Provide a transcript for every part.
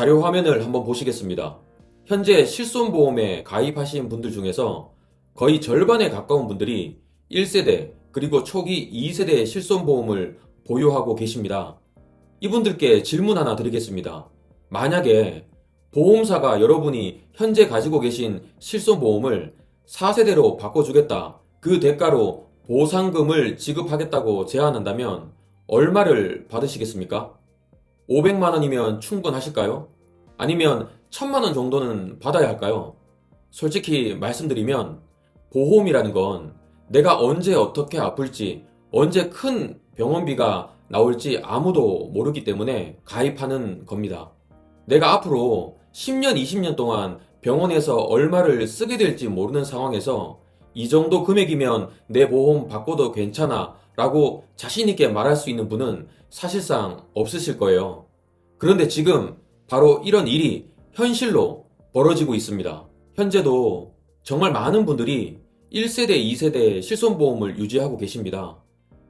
자료 화면을 한번 보시겠습니다. 현재 실손보험에 가입하신 분들 중에서 거의 절반에 가까운 분들이 1세대 그리고 초기 2세대 실손보험을 보유하고 계십니다. 이분들께 질문 하나 드리겠습니다. 만약에 보험사가 여러분이 현재 가지고 계신 실손보험을 4세대로 바꿔주겠다. 그 대가로 보상금을 지급하겠다고 제안한다면 얼마를 받으시겠습니까? 500만 원이면 충분하실까요? 아니면 1000만 원 정도는 받아야 할까요? 솔직히 말씀드리면 보험이라는 건 내가 언제 어떻게 아플지, 언제 큰 병원비가 나올지 아무도 모르기 때문에 가입하는 겁니다. 내가 앞으로 10년, 20년 동안 병원에서 얼마를 쓰게 될지 모르는 상황에서 이 정도 금액이면 내 보험 바꿔도 괜찮아 라고 자신있게 말할 수 있는 분은 사실상 없으실 거예요. 그런데 지금 바로 이런 일이 현실로 벌어지고 있습니다. 현재도 정말 많은 분들이 1세대, 2세대 실손보험을 유지하고 계십니다.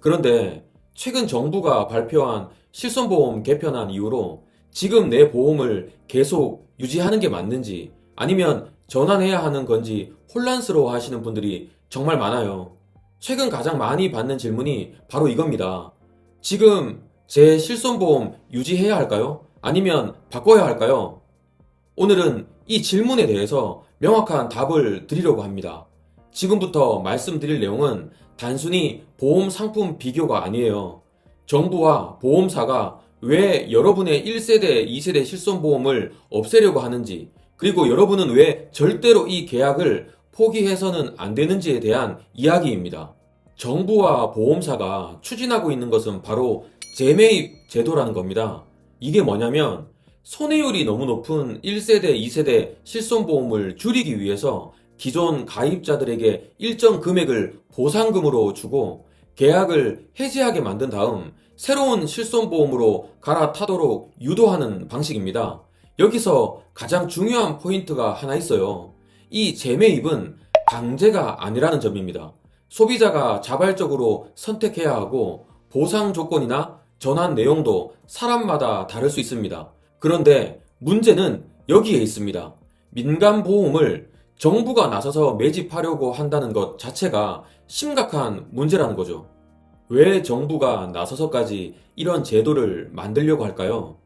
그런데 최근 정부가 발표한 실손보험 개편안 이후로 지금 내 보험을 계속 유지하는 게 맞는지 아니면 전환해야 하는 건지 혼란스러워 하시는 분들이 정말 많아요. 최근 가장 많이 받는 질문이 바로 이겁니다. 지금 제 실손보험 유지해야 할까요? 아니면 바꿔야 할까요? 오늘은 이 질문에 대해서 명확한 답을 드리려고 합니다. 지금부터 말씀드릴 내용은 단순히 보험 상품 비교가 아니에요. 정부와 보험사가 왜 여러분의 1세대, 2세대 실손보험을 없애려고 하는지, 그리고 여러분은 왜 절대로 이 계약을 포기해서는 안 되는지에 대한 이야기입니다. 정부와 보험사가 추진하고 있는 것은 바로 재매입 제도라는 겁니다. 이게 뭐냐면 손해율이 너무 높은 1세대, 2세대 실손보험을 줄이기 위해서 기존 가입자들에게 일정 금액을 보상금으로 주고 계약을 해지하게 만든 다음 새로운 실손보험으로 갈아타도록 유도하는 방식입니다. 여기서 가장 중요한 포인트가 하나 있어요. 이 재매입은 강제가 아니라는 점입니다. 소비자가 자발적으로 선택해야 하고 보상 조건이나 전환 내용도 사람마다 다를 수 있습니다. 그런데 문제는 여기에 있습니다. 민간 보험을 정부가 나서서 매집하려고 한다는 것 자체가 심각한 문제라는 거죠. 왜 정부가 나서서까지 이런 제도를 만들려고 할까요?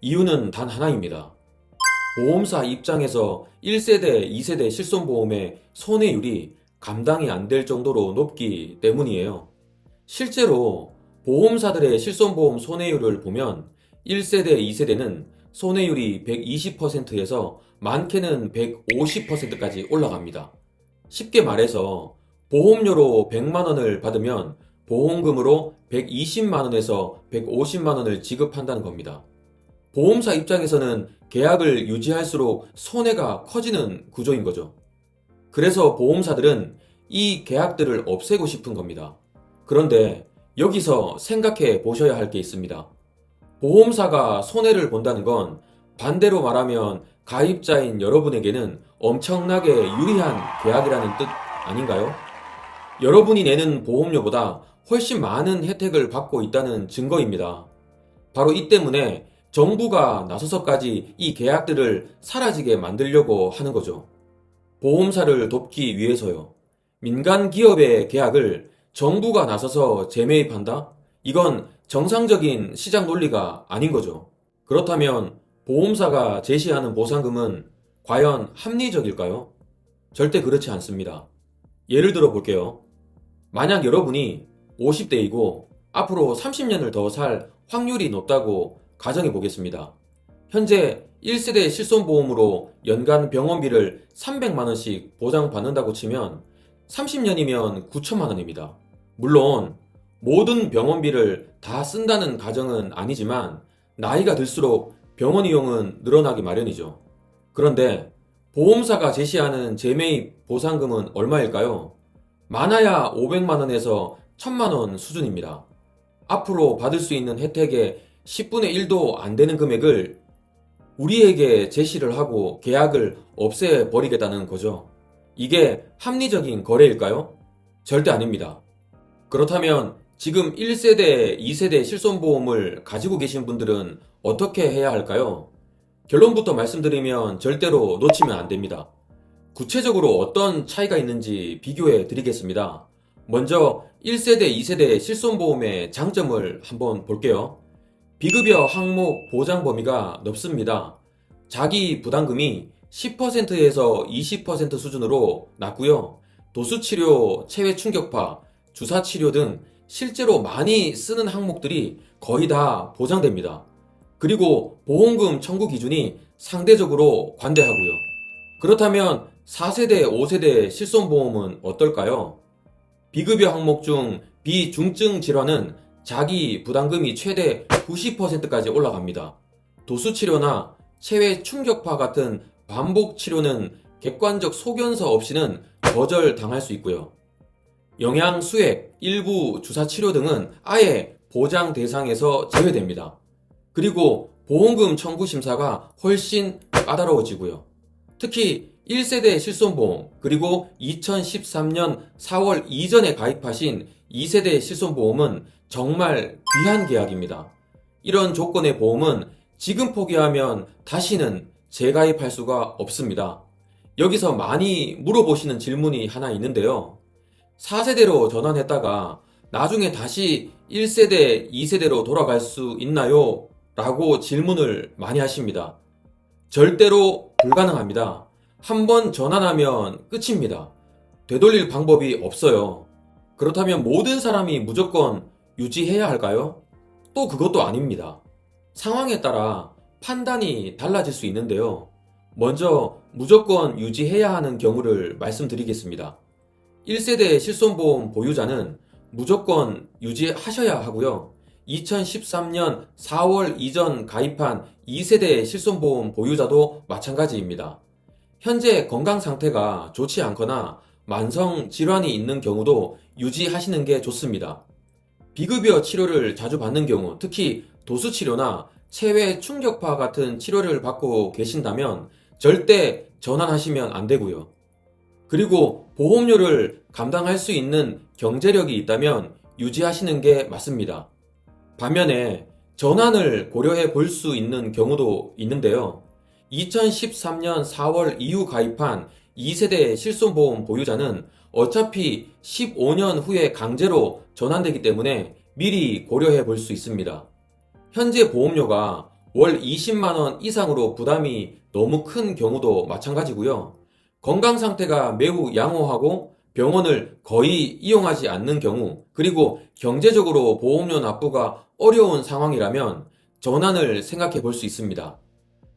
이유는 단 하나입니다. 보험사 입장에서 1세대, 2세대 실손보험의 손해율이 감당이 안 될 정도로 높기 때문이에요. 실제로 보험사들의 실손보험 손해율을 보면 1세대, 2세대는 손해율이 120%에서 많게는 150%까지 올라갑니다. 쉽게 말해서 보험료로 100만원을 받으면 보험금으로 120만원에서 150만원을 지급한다는 겁니다. 보험사 입장에서는 계약을 유지할수록 손해가 커지는 구조인 거죠. 그래서 보험사들은 이 계약들을 없애고 싶은 겁니다. 그런데 여기서 생각해 보셔야 할 게 있습니다. 보험사가 손해를 본다는 건 반대로 말하면 가입자인 여러분에게는 엄청나게 유리한 계약이라는 뜻 아닌가요? 여러분이 내는 보험료보다 훨씬 많은 혜택을 받고 있다는 증거입니다. 바로 이 때문에 정부가 나서서까지 이 계약들을 사라지게 만들려고 하는 거죠. 보험사를 돕기 위해서요. 민간 기업의 계약을 정부가 나서서 재매입한다? 이건 정상적인 시장 논리가 아닌 거죠. 그렇다면 보험사가 제시하는 보상금은 과연 합리적일까요? 절대 그렇지 않습니다. 예를 들어 볼게요. 만약 여러분이 50대이고 앞으로 30년을 더 살 확률이 높다고 가정해 보겠습니다. 현재 1세대 실손보험으로 연간 병원비를 300만원씩 보장받는다고 치면 30년이면 9천만 원입니다. 물론 모든 병원비를 다 쓴다는 가정은 아니지만 나이가 들수록 병원 이용은 늘어나기 마련이죠. 그런데 보험사가 제시하는 재매입 보상금은 얼마일까요? 많아야 500만원에서 1000만원 수준입니다. 앞으로 받을 수 있는 혜택의 10분의 1도 안 되는 금액을 우리에게 제시를 하고 계약을 없애버리겠다는 거죠. 이게 합리적인 거래일까요? 절대 아닙니다. 그렇다면 지금 1세대, 2세대 실손보험을 가지고 계신 분들은 어떻게 해야 할까요? 결론부터 말씀드리면 절대로 놓치면 안 됩니다. 구체적으로 어떤 차이가 있는지 비교해 드리겠습니다. 먼저 1세대, 2세대 실손보험의 장점을 한번 볼게요. 비급여 항목 보장 범위가 넓습니다. 자기 부담금이 10%에서 20% 수준으로 낮고요. 도수치료, 체외 충격파, 주사치료 등 실제로 많이 쓰는 항목들이 거의 다 보장됩니다. 그리고 보험금 청구 기준이 상대적으로 관대하고요. 그렇다면 4세대, 5세대 실손보험은 어떨까요? 비급여 항목 중 비중증 질환은 자기 부담금이 최대 90%까지 올라갑니다. 도수치료나 체외 충격파 같은 반복 치료는 객관적 소견서 없이는 거절 당할 수 있고요. 영양 수액, 일부 주사 치료 등은 아예 보장 대상에서 제외됩니다. 그리고 보험금 청구 심사가 훨씬 까다로워지고요. 특히 1세대 실손보험 그리고 2013년 4월 이전에 가입하신 2세대 실손보험은 정말 귀한 계약입니다. 이런 조건의 보험은 지금 포기하면 다시는 재가입 할 수가 없습니다. 여기서 많이 물어보시는 질문이 하나 있는데요. 4세대로 전환했다가 나중에 다시 1세대, 2세대로 돌아갈 수 있나요? 라고 질문을 많이 하십니다. 절대로 불가능합니다. 한번 전환하면 끝입니다. 되돌릴 방법이 없어요. 그렇다면 모든 사람이 무조건 유지해야 할까요? 또 그것도 아닙니다. 상황에 따라 판단이 달라질 수 있는데요. 먼저 무조건 유지해야 하는 경우를 말씀드리겠습니다. 1세대 실손보험 보유자는 무조건 유지하셔야 하고요. 2013년 4월 이전 가입한 2세대 실손보험 보유자도 마찬가지입니다. 현재 건강 상태가 좋지 않거나 만성 질환이 있는 경우도 유지하시는 게 좋습니다. 비급여 치료를 자주 받는 경우, 특히 도수 치료나 체외 충격파 같은 치료를 받고 계신다면 절대 전환하시면 안 되고요. 그리고 보험료를 감당할 수 있는 경제력이 있다면 유지하시는 게 맞습니다. 반면에 전환을 고려해 볼 수 있는 경우도 있는데요. 2013년 4월 이후 가입한 2세대 실손보험 보유자는 어차피 15년 후에 강제로 전환되기 때문에 미리 고려해 볼 수 있습니다. 현재 보험료가 월 20만원 이상으로 부담이 너무 큰 경우도 마찬가지고요. 건강 상태가 매우 양호하고 병원을 거의 이용하지 않는 경우, 그리고 경제적으로 보험료 납부가 어려운 상황이라면 전환을 생각해 볼 수 있습니다.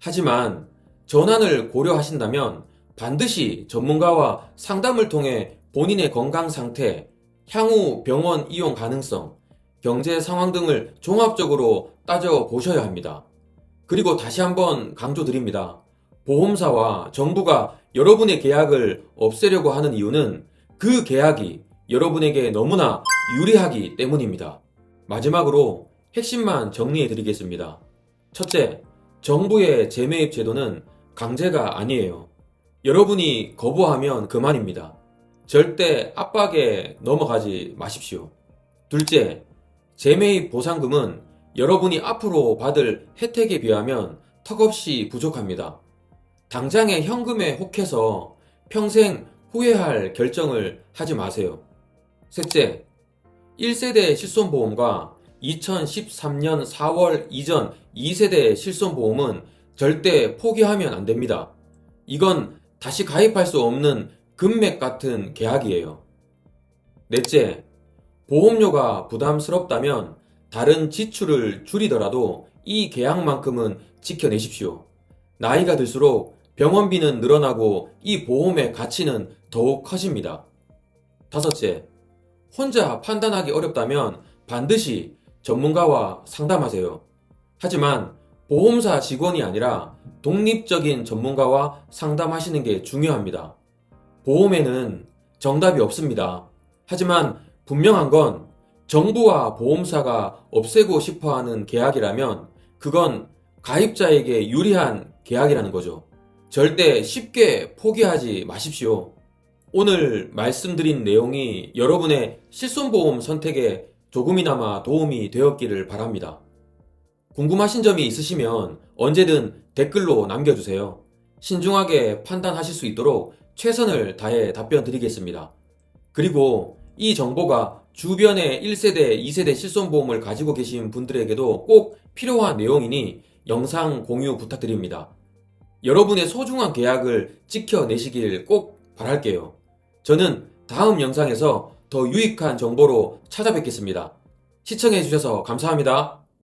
하지만 전환을 고려하신다면 반드시 전문가와 상담을 통해 본인의 건강 상태, 향후 병원 이용 가능성, 경제 상황 등을 종합적으로 따져 보셔야 합니다. 그리고 다시 한번 강조드립니다. 보험사와 정부가 여러분의 계약을 없애려고 하는 이유는 그 계약이 여러분에게 너무나 유리하기 때문입니다. 마지막으로 핵심만 정리해 드리겠습니다. 첫째, 정부의 재매입 제도는 강제가 아니에요. 여러분이 거부하면 그만입니다. 절대 압박에 넘어가지 마십시오. 둘째, 재매입 보상금은 여러분이 앞으로 받을 혜택에 비하면 턱없이 부족합니다. 당장의 현금에 혹해서 평생 후회할 결정을 하지 마세요. 셋째, 1세대 실손보험과 2013년 4월 이전 2세대 실손보험은 절대 포기하면 안 됩니다. 이건 다시 가입할 수 없는 금맥 같은 계약이에요. 넷째, 보험료가 부담스럽다면 다른 지출을 줄이더라도 이 계약만큼은 지켜내십시오. 나이가 들수록 병원비는 늘어나고 이 보험의 가치는 더욱 커집니다. 다섯째, 혼자 판단하기 어렵다면 반드시 전문가와 상담하세요. 하지만 보험사 직원이 아니라 독립적인 전문가와 상담하시는 게 중요합니다. 보험에는 정답이 없습니다. 하지만 분명한 건 정부와 보험사가 없애고 싶어 하는 계약이라면 그건 가입자에게 유리한 계약이라는 거죠. 절대 쉽게 포기하지 마십시오. 오늘 말씀드린 내용이 여러분의 실손보험 선택에 조금이나마 도움이 되었기를 바랍니다. 궁금하신 점이 있으시면 언제든 댓글로 남겨주세요. 신중하게 판단하실 수 있도록 최선을 다해 답변 드리겠습니다. 그리고 이 정보가 주변에 1세대, 2세대 실손보험을 가지고 계신 분들에게도 꼭 필요한 내용이니 영상 공유 부탁드립니다. 여러분의 소중한 계약을 지켜내시길 꼭 바랄게요. 저는 다음 영상에서 더 유익한 정보로 찾아뵙겠습니다. 시청해주셔서 감사합니다.